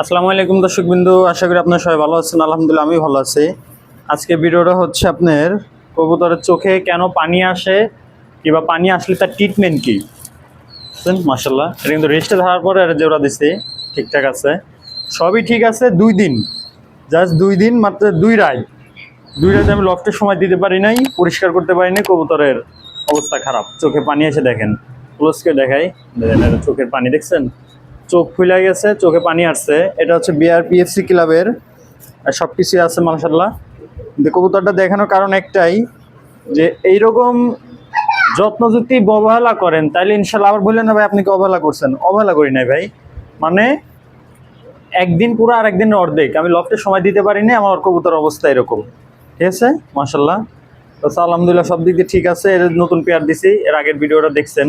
আসসালামু আলাইকুম দর্শক বিন্দু আশা করি আপনার সবাই ভালো আছেন। আলহামদুলিল্লাহ আমি ভালো আছি। আজকে ভিডিওটা হচ্ছে আপনার কবুতরের চোখে কেন পানি আসে কিংবা পানি আসলে তার ট্রিটমেন্ট কি? বুঝছেন? মাসাল্লাহ এটা কিন্তু রেস্টে ধরার পরে জোড়া দিছি, ঠিকঠাক আছে। সবই ঠিক আছে, দুই দিন। জাস্ট দুই দিন, মাত্র দুই রায়। দুই রাতে আমি লফটের সময় দিতে পারি নাই, পরিষ্কার করতে পারি নাই, কবুতরের অবস্থা খারাপ। চোখে পানি এসে দেখেন। ক্লোজকে দেখাই। চোখের পানি, দেখছেন? চোখ ফুলে গেছে, চোখে পানি আসছে। এটা হচ্ছে বিআর পিএফসি ক্লাবের সব কিছুই আছে মাসাল্লাহ কবুতরটা দেখানোর কারণ একটাই, যে এইরকম যত্ন যদি অবহেলা করেন তাহলে ইনশাল্লাহ আবার বললেন, না ভাই, আপনি কি অবহেলা করছেন? অবহেলা করি নাই ভাই। মানে একদিন পুরো আর একদিনের অর্ধেক। আমি লফটের সময় দিতে পারিনি, আমার কবুতর অবস্থা এরকম। ঠিক আছে? মাসাল্লাহ তো আলহামদুলিল্লাহ সব দিক দিয়ে ঠিক আছে। এর নতুন পেয়ার দিছি, এর আগের ভিডিওটা দেখছেন।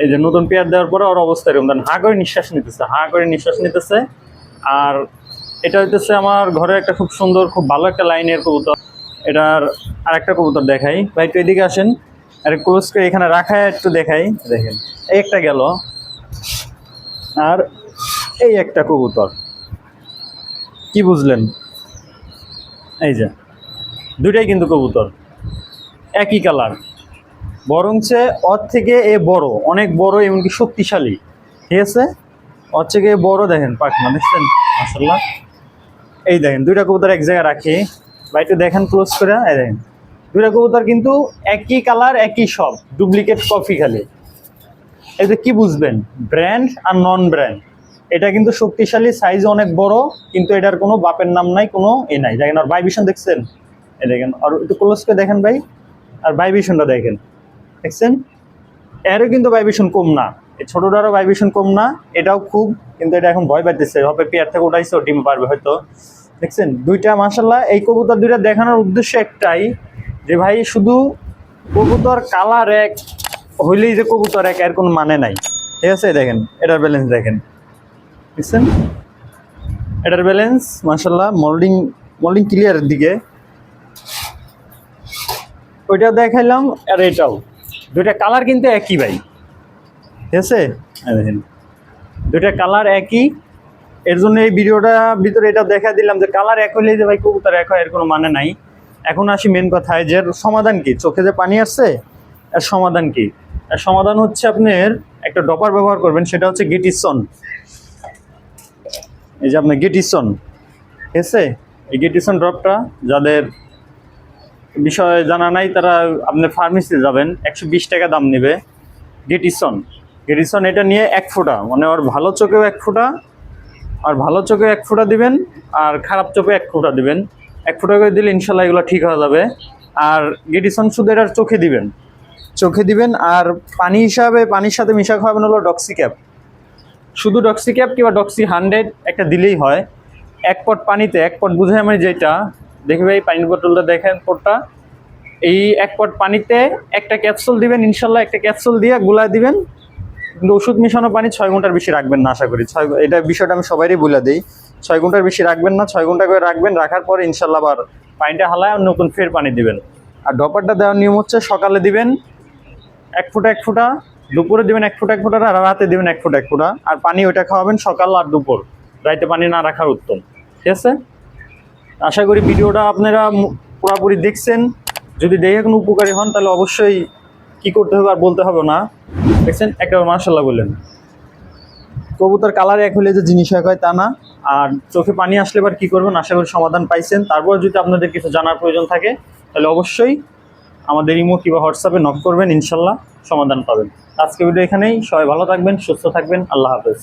এই যে নতুন পেয়ার দেওয়ার পরে ওর অবস্থা এরকম। হা করে নিঃশ্বাস নিতেছে, হা করে নিঃশ্বাস নিতেছে। আর এটা হইতেছে আমার ঘরে একটা খুব সুন্দর, খুব ভালো একটা লাইনের কবুতর। এটার আর একটা কবুতর দেখাই। ভাই, একটু এদিকে আসেন। আর ক্লোজ করে এখানে রাখায় একটু দেখাই। দেখেন, এই একটা গেল। আর এই একটা কবুতর। কি বুঝলেন? এই যে, দুইটাই কিন্তু কবুতর। একই কালার বরঞ্চে ওর থেকে এ বড়, অনেক বড় এমনকি শক্তিশালী। ঠিক আছে? ওর থেকে বড় দেখেন, পাখনা, দেখছেন? মাসাল্লাহ এই দেখেন, দুইটা কবুতর এক জায়গায় রাখি। বা একটু দেখেন ক্লোজ করে, এই দেখেন। দুইটা কবুতর কিন্তু একই কালার একই সব ডুপ্লিকেট কফি খালি। এতে কি বুঝবেন? ব্র্যান্ড আর নন ব্র্যান্ড এটা কিন্তু শক্তিশালী সাইজ অনেক বড়, কিন্তু এটার কোনো বাপের নাম নাই, কোনো এ নাই। দেখেন, আর ভাইবিশন দেখছেন? এই দেখেন, আর একটু ক্লোজ করে দেখেন ভাই। আর ভাইবিশনটা দেখেন। দেখছেন? এরও কিন্তু ভাইব্রেশন কম না। এই ছোটোটারও ভাইব্রেশন কম না, এটাও খুব, কিন্তু এটা এখন ভয় পাইতেছে। হবে পেয়ার থেকে উঠাইছে ডিম পারবে হয়তো। দেখছেন? দুইটা মাসাল্লাহ এই কবুতর দুইটা দেখানোর উদ্দেশ্য একটাই যে ভাই, শুধু কবুতর কালার এক, হইলেই যে কবুতর এক, এর কোনো মানে নাই। ঠিক আছে? দেখেন, এটার ব্যালেন্স দেখেন। দেখছেন? এটার ব্যালেন্স মাসাল্লাহ মোল্ডিং মোল্ডিং ক্লিয়ারের দিকে। ওইটা দেখাইলাম, আর এটাও। দুইটা কালার কিন্তু একই ভাই। ঠিক আছে দুইটা কালার একই। এর জন্য এই ভিডিওটা ভিতরে এটা দেখা দিলাম যে কালার এক হলে যে ভাই কবুতর এক হয় এর কোনো মানে নাই। এখন আসি মেন কথায় যে সমাধান কি? চোখে যে পানি আসছে এর সমাধান কি? এর সমাধান হচ্ছে আপনার একটা ডপার ব্যবহার করবেন সেটা হচ্ছে গেটিসন। এই যে আপনার গেটিসন ঠিক আছে এই গেটিসন ড্রপটা যাদের বিষয় জানা নাই, তারা আপনার ফার্মেসিতে যাবেন, একশো বিশ টাকা দাম নেবে। গেটিসন গেটিসন এটা নিয়ে এক ফোঁটা মানে ওর ভালো চোখেও এক ফোঁটা, আর ভালো চোখে এক ফোঁটা দিবেন, আর খারাপ চোখে এক ফোঁটা দিবেন। এক ফোঁটা করে দিলে ইনশাল্লাহ এগুলো ঠিক হয়ে যাবে। আর গেটিসন শুধু এটার চোখে দিবেন। চোখে দিবেন, আর পানি হিসাবে, পানির সাথে মিশা খাওয়াবেন হলো ডক্সি ক্যাপ শুধু ডক্সি ক্যাপ কিংবা ডক্সি হান্ড্রেড একটা দিলেই হয়। এক পট পানিতে, এক পট বুঝে আমি যেটা দেখবে এই পানির বোতলটা দেখেন পটটা এই এক পট পানিতে একটা ক্যাপসুল দিবেন, ইনশাল্লাহ একটা ক্যাপসুল দিয়ে গুলা দিবেন। কিন্তু ওষুধ মিশানো পানি ছয় ঘণ্টার বেশি রাখবেন না, আশা করি। ছয় এটা বিষয়টা আমি সবাইরই বলে দিই। ছয় ঘণ্টার বেশি রাখবেন না, ছয় ঘণ্টা করে রাখবেন, রাখার পর ইনশাল্লাহ আবার পানিটা হালায় আর নতুন ফের পানি দিবেন। আর ডপারটা দেওয়ার নিয়ম হচ্ছে সকালে দিবেন, এক ফুটা এক ফুটা, দুপুরে দিবেন এক ফুটা এক ফুটা, আর রাতে দিবেন এক ফুটা এক ফুটা। আর পানি ওইটা খাওয়াবেন সকাল আর দুপুর। রাইতে পানি না রাখার উত্তম। ঠিক আছে? আশা করি ভিডিওটা আপনারা পুরোপুরি দেখছেন। যদি দেখে কোনো উপকারী হন, তাহলে অবশ্যই কি করতে হবে আর বলতে হবে না। দেখছেন একটা মার্শাল্লাহ বললেন। কবুতর কালার এক হলে যে জিনিস এক হয় তা না। আর চোখে পানি আসলে এবার কী করবেন, আশা করি সমাধান পাইছেন। তারপর যদি আপনাদের কিছু জানার প্রয়োজন থাকে, তাহলে অবশ্যই আমাদের ইমো কিংবা হোয়াটসঅ্যাপে নক করবেন ইনশাল্লাহ সমাধান পাবেন। আজকে ভিডিও এখানেই। সবাই ভালো থাকবেন, সুস্থ থাকবেন। আল্লাহ হাফেজ।